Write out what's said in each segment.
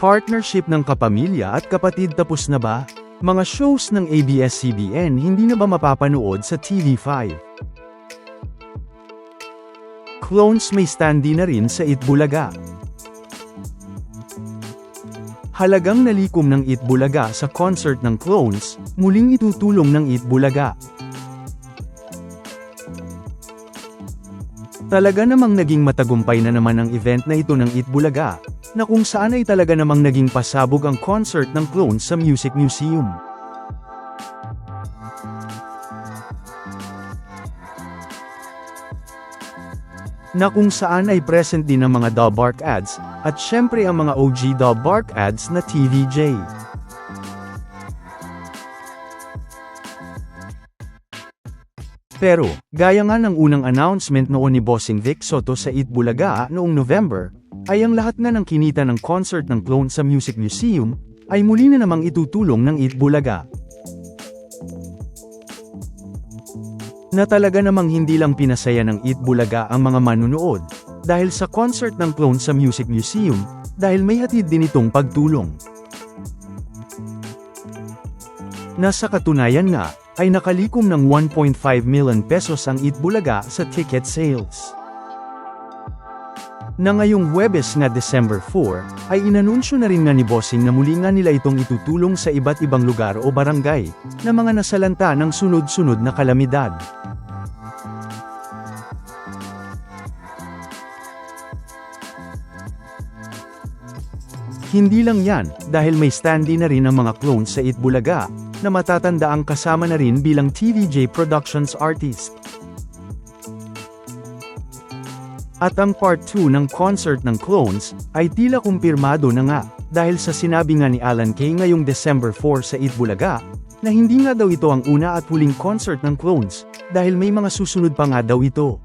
Partnership ng kapamilya at kapatid tapos na ba? Mga shows ng ABS-CBN hindi na ba mapapanood sa TV5? Clones may standee na rin sa Itbulaga. Halagang nalikom ng Itbulaga sa concert ng Clones, muling itutulong ng Itbulaga. Talaga namang naging matagumpay na naman ang event na ito ng Itbulaga, na kung saan ay talaga namang naging pasabog ang concert ng Clones sa Music Museum. Na kung saan ay present din ang mga Dawbark ads, at syempre ang mga OG Dawbark ads na TVJ. Pero, gaya nga ng unang announcement noon ni Bossing Vic Soto sa Itbulaga noong November, ay ang lahat nga ng kinita ng concert ng clone sa Music Museum, ay muli na namang itutulong ng Itbulaga. Na talaga namang hindi lang pinasaya ng Itbulaga ang mga manunood, dahil sa concert ng clone sa Music Museum, dahil may hatid din itong pagtulong. Nasa katunayan nga, ay nakalikom ng 1.5 million pesos ang Itbulaga sa ticket sales. Na ngayong Huwebes na December 4, ay inanunsyo na rin nga ni Bossing na muli nga nila itong itutulong sa iba't ibang lugar o barangay, na mga nasalanta ng sunod-sunod na kalamidad. Hindi lang yan, dahil may standee na rin ang mga clones sa Itbulaga, na matatanda ang kasama na rin bilang TVJ Productions artist. At ang part 2 ng concert ng clones, ay tila kumpirmado na nga, dahil sa sinabi nga ni Alan Kay ngayong December 4 sa Itbulaga, na hindi nga daw ito ang una at huling concert ng clones, dahil may mga susunod pa nga daw ito.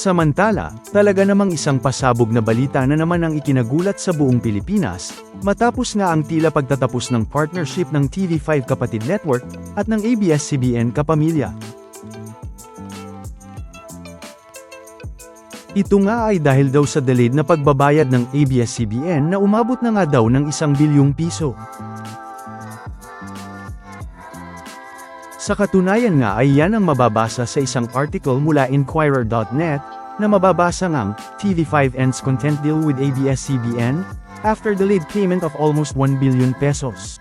Samantala, talaga namang isang pasabog na balita na naman ang ikinagulat sa buong Pilipinas, matapos nga ang tila pagtatapos ng partnership ng TV5 Kapatid Network at ng ABS-CBN Kapamilya. Ito nga ay dahil daw sa delayed na pagbabayad ng ABS-CBN na umabot na nga daw ng isang bilyong piso. Sa katunayan nga ay yan ang mababasa sa isang article mula Inquirer.net, na mababasa ngang, TV5 ends content deal with ABS-CBN, after delayed payment of almost 1 billion pesos.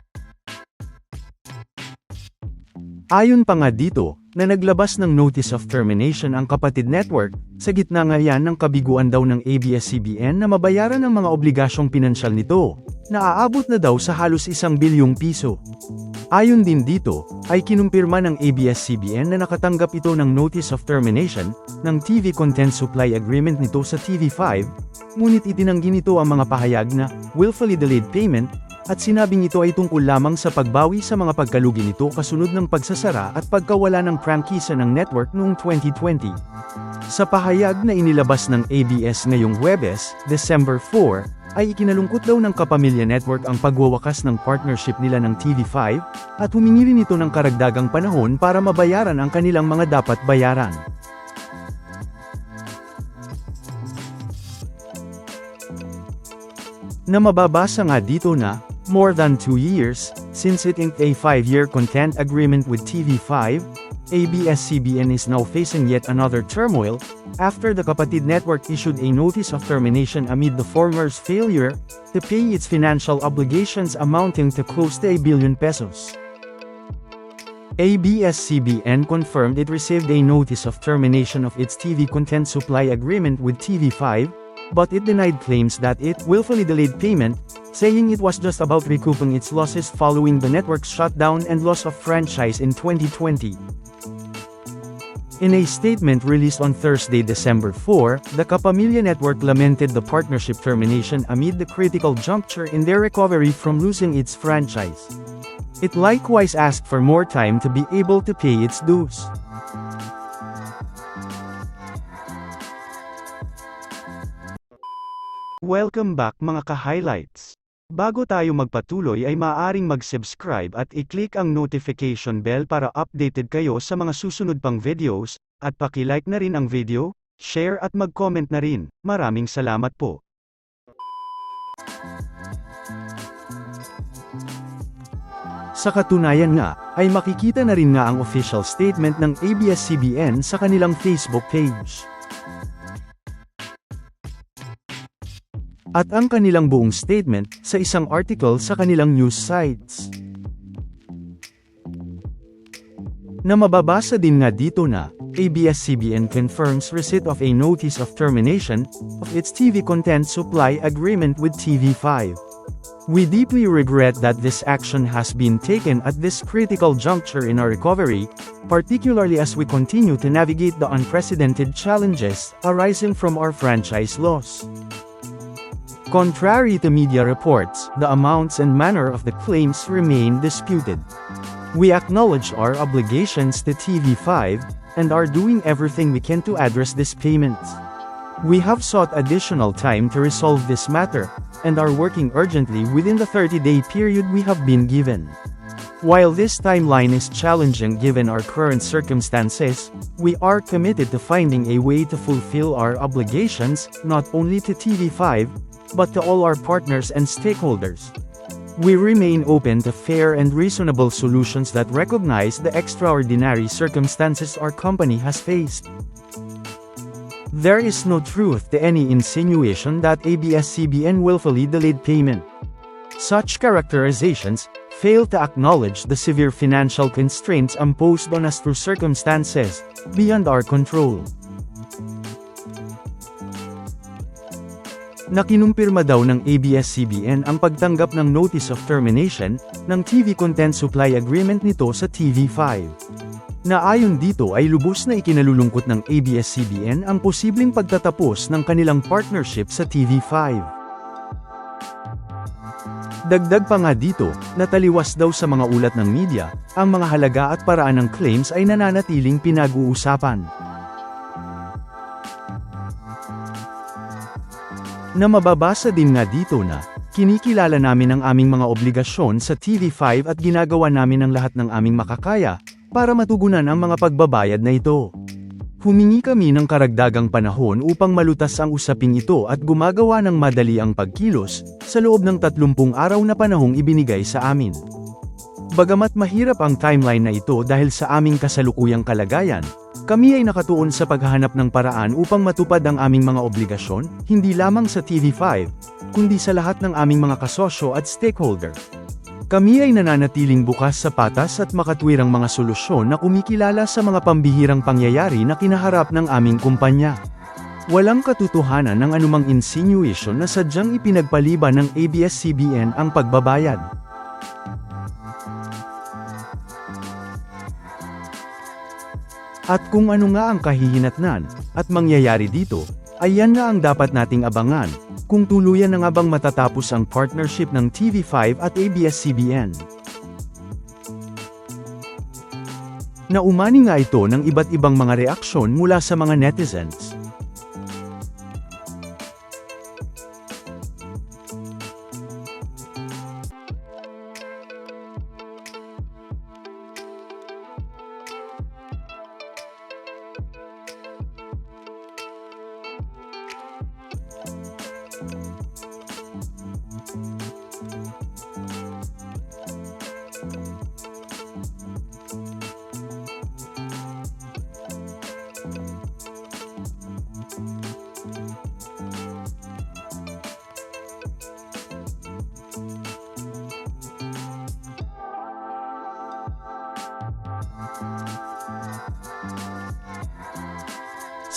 Ayon pa nga dito, na naglabas ng notice of termination ang kapatid network, sa gitna nga yan ng kabiguan daw ng ABS-CBN na mabayaran ang mga obligasyong pinansyal nito, na aabot na daw sa halos isang bilyong piso. Ayon din dito, ay kinumpirma ng ABS-CBN na nakatanggap ito ng Notice of Termination, ng TV Content Supply Agreement nito sa TV5, ngunit itinanggi nito ang mga pahayag na, willfully delayed payment, at sinabing ito ay tungkol lamang sa pagbawi sa mga pagkalugi nito kasunod ng pagsasara at pagkawala ng prangkisa ng network noong 2020. Sa pahayag na inilabas ng ABS ngayong Huwebes, December 4, ay ikinalungkot daw ng Kapamilya Network ang pagwawakas ng partnership nila ng TV5, at humingi rin ito ng karagdagang panahon para mabayaran ang kanilang mga dapat bayaran. Na mababasa nga dito na, more than two years, since it inked a five-year content agreement with TV5, ABS-CBN is now facing yet another turmoil, after the Kapatid Network issued a notice of termination amid the former's failure to pay its financial obligations amounting to close to a billion pesos. ABS-CBN confirmed it received a notice of termination of its TV content supply agreement with TV5, but it denied claims that it willfully delayed payment, saying it was just about recouping its losses following the network's shutdown and loss of franchise in 2020. In a statement released on Thursday, December 4, the Kapamilya Network lamented the partnership termination amid the critical juncture in their recovery from losing its franchise. It likewise asked for more time to be able to pay its dues. Welcome back mga ka-highlights. Bago tayo magpatuloy ay maaaring mag-subscribe at i-click ang notification bell para updated kayo sa mga susunod pang videos, at paki-like na rin ang video, share at mag-comment na rin. Maraming salamat po. Sa katunayan nga, ay makikita na rin nga ang official statement ng ABS-CBN sa kanilang Facebook page. At ang kanilang buong statement sa isang article sa kanilang news sites. Na mababasa din nga dito na, ABS-CBN confirms receipt of a notice of termination of its TV content supply agreement with TV5. We deeply regret that this action has been taken at this critical juncture in our recovery, particularly as we continue to navigate the unprecedented challenges arising from our franchise loss. Contrary to media reports, the amounts and manner of the claims remain disputed. We acknowledge our obligations to TV5 and are doing everything we can to address these payments. We have sought additional time to resolve this matter, and are working urgently within the 30-day period we have been given. While this timeline is challenging given our current circumstances, we are committed to finding a way to fulfill our obligations, not only to TV5, but to all our partners and stakeholders. We remain open to fair and reasonable solutions that recognize the extraordinary circumstances our company has faced. There is no truth to any insinuation that ABS-CBN willfully delayed payment. Such characterizations fail to acknowledge the severe financial constraints imposed on us through circumstances beyond our control. Nakinumpirma daw ng ABS-CBN ang pagtanggap ng Notice of Termination ng TV Content Supply Agreement nito sa TV5. Na ayon dito ay lubos na ikinalulungkot ng ABS-CBN ang posibleng pagtatapos ng kanilang partnership sa TV5. Dagdag pa nga dito, nataliwas daw sa mga ulat ng media, ang mga halaga at paraan ng claims ay nananatiling pinag-uusapan. Na mababasa din nga dito na, kinikilala namin ang aming mga obligasyon sa TV5 at ginagawa namin ang lahat ng aming makakaya, para matugunan ang mga pagbabayad na ito. Humingi kami ng karagdagang panahon upang malutas ang usaping ito at gumagawa ng madali ang pagkilos, sa loob ng 30 araw na panahong ibinigay sa amin. Bagamat mahirap ang timeline na ito dahil sa aming kasalukuyang kalagayan, kami ay nakatuon sa paghahanap ng paraan upang matupad ang aming mga obligasyon, hindi lamang sa TV5, kundi sa lahat ng aming mga kasosyo at stakeholder. Kami ay nananatiling bukas sa patas at makatwirang mga solusyon na kumikilala sa mga pambihirang pangyayari na kinaharap ng aming kumpanya. Walang katotohanan ng anumang insinuation na sadyang ipinagpaliban ng ABS-CBN ang pagbabayad. At kung ano nga ang kahihinatnan, at mangyayari dito, ay yan nga ang dapat nating abangan, kung tuluyan na nga bang matatapos ang partnership ng TV5 at ABS-CBN. Naumani nga ito ng iba't ibang mga reaksyon mula sa mga netizens.